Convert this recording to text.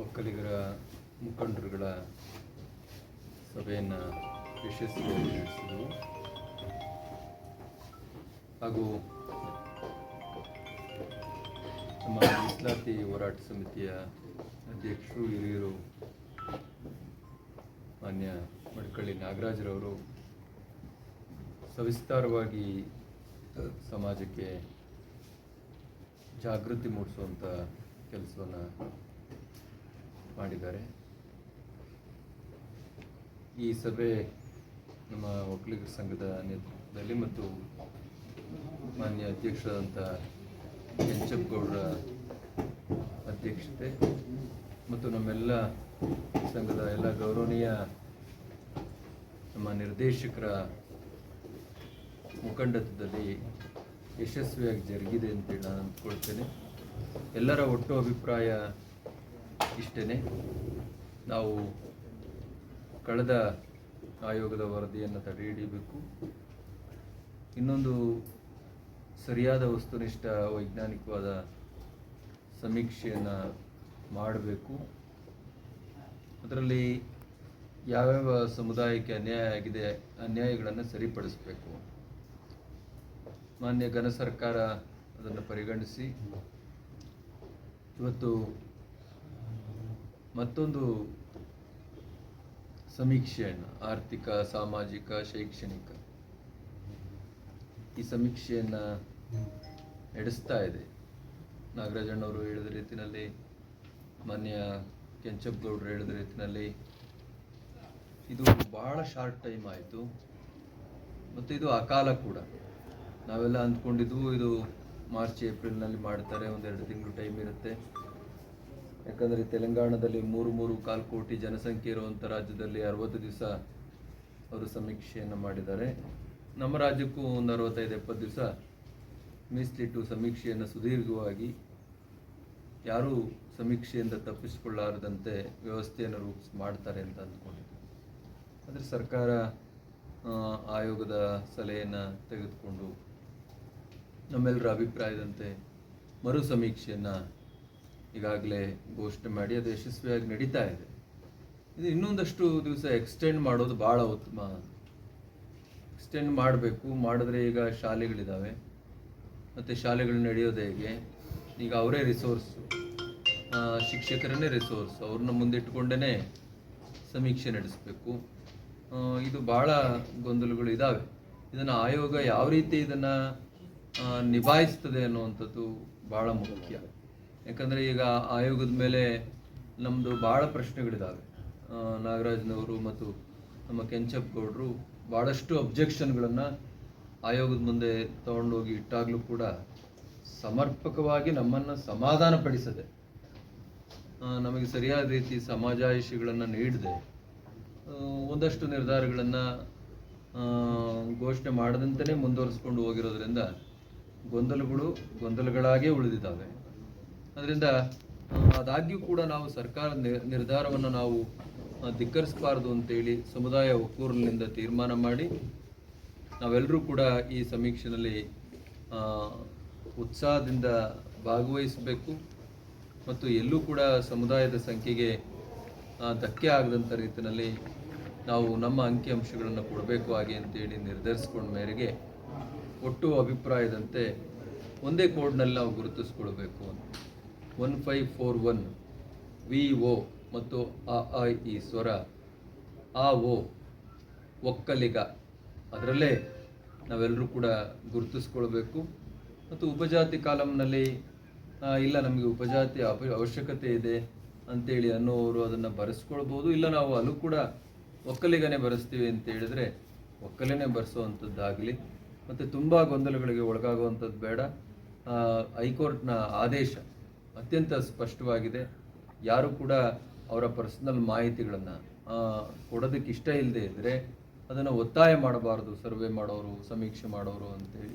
ಒಕ್ಕಲಿಗರ ಮುಖಂಡರುಗಳ ಸಭೆಯನ್ನು ಯಶಸ್ವಿಯಾಗಿ ನಡೆಸಿದವು. ಹಾಗೂ ನಮ್ಮ ಮೀಸಲಾತಿ ಹೋರಾಟ ಸಮಿತಿಯ ಅಧ್ಯಕ್ಷರು, ಹಿರಿಯರು, ಮಾನ್ಯ ಮಡ್ಕಳ್ಳಿ ನಾಗರಾಜರವರು ಸವಿಸ್ತಾರವಾಗಿ ಸಮಾಜಕ್ಕೆ ಜಾಗೃತಿ ಮೂಡಿಸುವಂಥ ಕೆಲಸವನ್ನು ಮಾಡಿದ್ದಾರೆ. ಈ ಸಭೆ ನಮ್ಮ ಒಕ್ಕಲಿಗರ ಸಂಘದ ನೇತೃತ್ವದಲ್ಲಿ ಮತ್ತು ಮಾನ್ಯ ಅಧ್ಯಕ್ಷರಾದಂಥ ಕೆಂಚಪ್ಪಗೌಡರ ಅಧ್ಯಕ್ಷತೆ ಮತ್ತು ನಮ್ಮೆಲ್ಲ ಸಂಘದ ಎಲ್ಲ ಗೌರವನೀಯ ನಮ್ಮ ನಿರ್ದೇಶಕರ ಮುಖಂಡತ್ವದಲ್ಲಿ ಯಶಸ್ವಿಯಾಗಿ ಜರುಗಿದೆ ಅಂತೇಳಿ ನಾನು ಅಂದ್ಕೊಳ್ತೇನೆ. ಎಲ್ಲರ ಒಟ್ಟು ಅಭಿಪ್ರಾಯ ಇಷ್ಟೇ ನಾವು ಕಳೆದ ಆಯೋಗದ ವರದಿಯನ್ನು ತಡೆ ಹಿಡಿಯಬೇಕು ಇನ್ನೊಂದು ಸರಿಯಾದ ವಸ್ತುನಿಷ್ಠ ವೈಜ್ಞಾನಿಕವಾದ ಸಮೀಕ್ಷೆಯನ್ನು ಮಾಡಬೇಕು. ಅದರಲ್ಲಿ ಯಾವ್ಯಾವ ಸಮುದಾಯಕ್ಕೆ ಅನ್ಯಾಯ ಆಗಿದೆ, ಅನ್ಯಾಯಗಳನ್ನು ಸರಿಪಡಿಸಬೇಕು. ಮಾನ್ಯ ಘನ ಸರ್ಕಾರ ಅದನ್ನು ಪರಿಗಣಿಸಿ. ಇವತ್ತು ಮತ್ತೊಂದು ಸಮೀಕ್ಷೆಯನ್ನು ಆರ್ಥಿಕ, ಸಾಮಾಜಿಕ, ಶೈಕ್ಷಣಿಕ. ಈ ಸಮೀಕ್ಷೆಯನ್ನು ನಡೆಸ್ತಾ ಇದೆ. ನಾಗರಾಜಣ್ಣವರು ಹೇಳಿದ ರೀತಿಯಲ್ಲಿ ಮಾನ್ಯ ಕೆಂಚಪ್ಪಗೌಡರು ಹೇಳಿದ ರೀತಿಯಲ್ಲಿ ಇದು ಬಹಳ ಶಾರ್ಟ್ ಟೈಮ್ ಆಯಿತು. ಮತ್ತು ಇದು ಅಕಾಲ ಕೂಡ. ನಾವೆಲ್ಲ ಅಂದ್ಕೊಂಡಿದ್ವು, ಇದು ಮಾರ್ಚ್, ಏಪ್ರಿಲ್ನಲ್ಲಿ ಮಾಡ್ತಾರೆ, ಒಂದೆರಡು ತಿಂಗಳು ಟೈಮ್ ಇರುತ್ತೆ. ಯಾಕಂದರೆ ತೆಲಂಗಾಣದಲ್ಲಿ ಮೂರು ಮೂರು ಕಾಲು ಕೋಟಿ ಜನಸಂಖ್ಯೆ ಇರುವಂಥ ರಾಜ್ಯದಲ್ಲಿ ಅರವತ್ತು ದಿವಸ ಅವರು ಸಮೀಕ್ಷೆಯನ್ನು ಮಾಡಿದ್ದಾರೆ. ನಮ್ಮ ರಾಜ್ಯಕ್ಕೂ ಒಂದು ಅರವತ್ತೈದು, ಎಪ್ಪತ್ತು ದಿವಸ ಮೀಸಲಿಟ್ಟು ಸಮೀಕ್ಷೆಯನ್ನು ಸುದೀರ್ಘವಾಗಿ ಯಾರೂ ಸಮೀಕ್ಷೆಯಿಂದ ತಪ್ಪಿಸಿಕೊಳ್ಳಾರದಂತೆ ವ್ಯವಸ್ಥೆಯನ್ನು ರೂಪಿಸಿ, ಮಾಡ್ತಾರೆ ಅಂತ ಅಂದ್ಕೊಂಡಿದ್ದೆ. ಆದರೆ ಸರ್ಕಾರ ಆಯೋಗದ ಸಲಹೆಯನ್ನು ತೆಗೆದುಕೊಂಡು ನಮ್ಮೆಲ್ಲರ ಅಭಿಪ್ರಾಯದಂತೆ ಮರು ಸಮೀಕ್ಷೆಯನ್ನು ಈಗಾಗಲೇ ಘೋಷಣೆ ಮಾಡಿ, ಅದು ಯಶಸ್ವಿಯಾಗಿ ನಡೀತಾ ಇದೆ. ಇದು ಇನ್ನೊಂದಷ್ಟು ದಿವಸ ಎಕ್ಸ್ಟೆಂಡ್ ಮಾಡೋದು ಭಾಳ ಉತ್ತಮ. ಎಕ್ಸ್ಟೆಂಡ್ ಮಾಡಬೇಕು, ಮಾಡಿದ್ರೆ ಈಗ ಶಾಲೆಗಳಿದ್ದಾವೆ ಮತ್ತು ಶಾಲೆಗಳು ನಡೆಯೋದು ಹೇಗೆ? ಈಗ ಅವರೇ ರಿಸೋರ್ಸು ಶಿಕ್ಷಕರನ್ನೇ ರಿಸೋರ್ಸ್ ಅವ್ರನ್ನ ಮುಂದಿಟ್ಟುಕೊಂಡೇ ಸಮೀಕ್ಷೆ ನಡೆಸಬೇಕು. ಇದು ಭಾಳ ಗೊಂದಲಗಳು ಇದ್ದಾವೆ ಇದನ್ನು ಆಯೋಗ ಯಾವ ರೀತಿ ಇದನ್ನು ನಿಭಾಯಿಸ್ತದೆ ಅನ್ನುವಂಥದ್ದು ಭಾಳ ಮುಖ್ಯ. ಯಾಕಂದರೆ ಈಗ ಆಯೋಗದ ಮೇಲೆ ನಮ್ಮದು ಭಾಳ ಪ್ರಶ್ನೆಗಳಿದ್ದಾವೆ ನಾಗರಾಜ್ನವರು ಮತ್ತು ನಮ್ಮ ಕೆಂಚಪ್ಪಗೌಡರು ಭಾಳಷ್ಟು ಅಬ್ಜೆಕ್ಷನ್ಗಳನ್ನು ಆಯೋಗದ ಮುಂದೆ ತಗೊಂಡೋಗಿ ಇಟ್ಟಾಗಲೂ ಕೂಡ ಸಮರ್ಪಕವಾಗಿ ನಮ್ಮನ್ನು ಸಮಾಧಾನಪಡಿಸದೆ ನಮಗೆ ಸರಿಯಾದ ರೀತಿ ಸಮಾಜಾಯಿಷಿಗಳನ್ನು ನೀಡದೆ ಒಂದಷ್ಟು ನಿರ್ಧಾರಗಳನ್ನು ಘೋಷಣೆ ಮಾಡದಂತೆಯೇ ಮುಂದುವರಿಸ್ಕೊಂಡು ಹೋಗಿರೋದ್ರಿಂದ ಗೊಂದಲಗಳು ಗೊಂದಲಗಳಾಗೇ ಉಳಿದಿದ್ದಾವೆ. ಅದರಿಂದ ಆದಾಗ್ಯೂ ಕೂಡ ನಾವು ಸರ್ಕಾರ ನಿ- ನಿರ್ಧಾರವನ್ನು ನಾವು ಧಿಕ್ಕರಿಸಬಾರದು ಅಂತೇಳಿ ಸಮುದಾಯ ಒಕ್ಕೂರಿನಿಂದ ತೀರ್ಮಾನ ಮಾಡಿ ನಾವೆಲ್ಲರೂ ಕೂಡ ಈ ಸಮೀಕ್ಷೆಯಲ್ಲಿ ಉತ್ಸಾಹದಿಂದ ಭಾಗವಹಿಸಬೇಕು. ಮತ್ತು ಎಲ್ಲೂ ಕೂಡ ಸಮುದಾಯದ ಸಂಖ್ಯೆಗೆ ಧಕ್ಕೆ ಆಗದಂಥ ರೀತಿಯಲ್ಲಿ ನಾವು ನಮ್ಮ ಅಂಕಿಅಂಶಗಳನ್ನು ಕೊಡಬೇಕು ಹಾಗೆ ಅಂತೇಳಿ ನಿರ್ಧರಿಸ್ಕೊಂಡ ಮೇರೆಗೆ ಒಟ್ಟು ಅಭಿಪ್ರಾಯದಂತೆ ಒಂದೇ ಕೋಡ್ನಲ್ಲಿ ನಾವು ಗುರುತಿಸ್ಕೊಳ್ಬೇಕು ಅಂತ. One five four one V O ಮತ್ತು ಅ ಐ ಈ ಸ್ವರ ಆ ಒ ಒಕ್ಕಲಿಗ. ಅದರಲ್ಲೇ ನಾವೆಲ್ಲರೂ ಕೂಡ ಗುರುತಿಸ್ಕೊಳ್ಬೇಕು. ಮತ್ತು ಉಪಜಾತಿ ಕಾಲಮ್ನಲ್ಲಿ ಇಲ್ಲ ನಮಗೆ ಉಪಜಾತಿ ಅವಶ್ಯಕತೆ ಇದೆ ಅಂತೇಳಿ ಅನ್ನೋರು ಅದನ್ನು ಬರೆಸ್ಕೊಳ್ಬೋದು. ಇಲ್ಲ ನಾವು ಅಲ್ಲೂ ಕೂಡ ಒಕ್ಕಲಿಗನೇ ಬರೆಸ್ತೀವಿ ಅಂತ ಹೇಳಿದ್ರೆ ಒಕ್ಕಲೇ ಬರೆಸುವಂಥದ್ದಾಗಲಿ. ಮತ್ತು ತುಂಬ ಗೊಂದಲಗಳಿಗೆ ಒಳಗಾಗುವಂಥದ್ದು ಬೇಡ. ಹೈಕೋರ್ಟ್ನ ಆದೇಶ ಅತ್ಯಂತ ಸ್ಪಷ್ಟವಾಗಿದೆ. ಯಾರು ಕೂಡ ಅವರ ಪರ್ಸನಲ್ ಮಾಹಿತಿಗಳನ್ನು ಕೊಡೋದಕ್ಕೆ ಇಷ್ಟ ಇಲ್ಲದೆ ಇದ್ದರೆ ಅದನ್ನು ಒತ್ತಾಯ ಮಾಡಬಾರ್ದು ಸರ್ವೆ ಮಾಡೋರು, ಸಮೀಕ್ಷೆ ಮಾಡೋರು ಅಂತೇಳಿ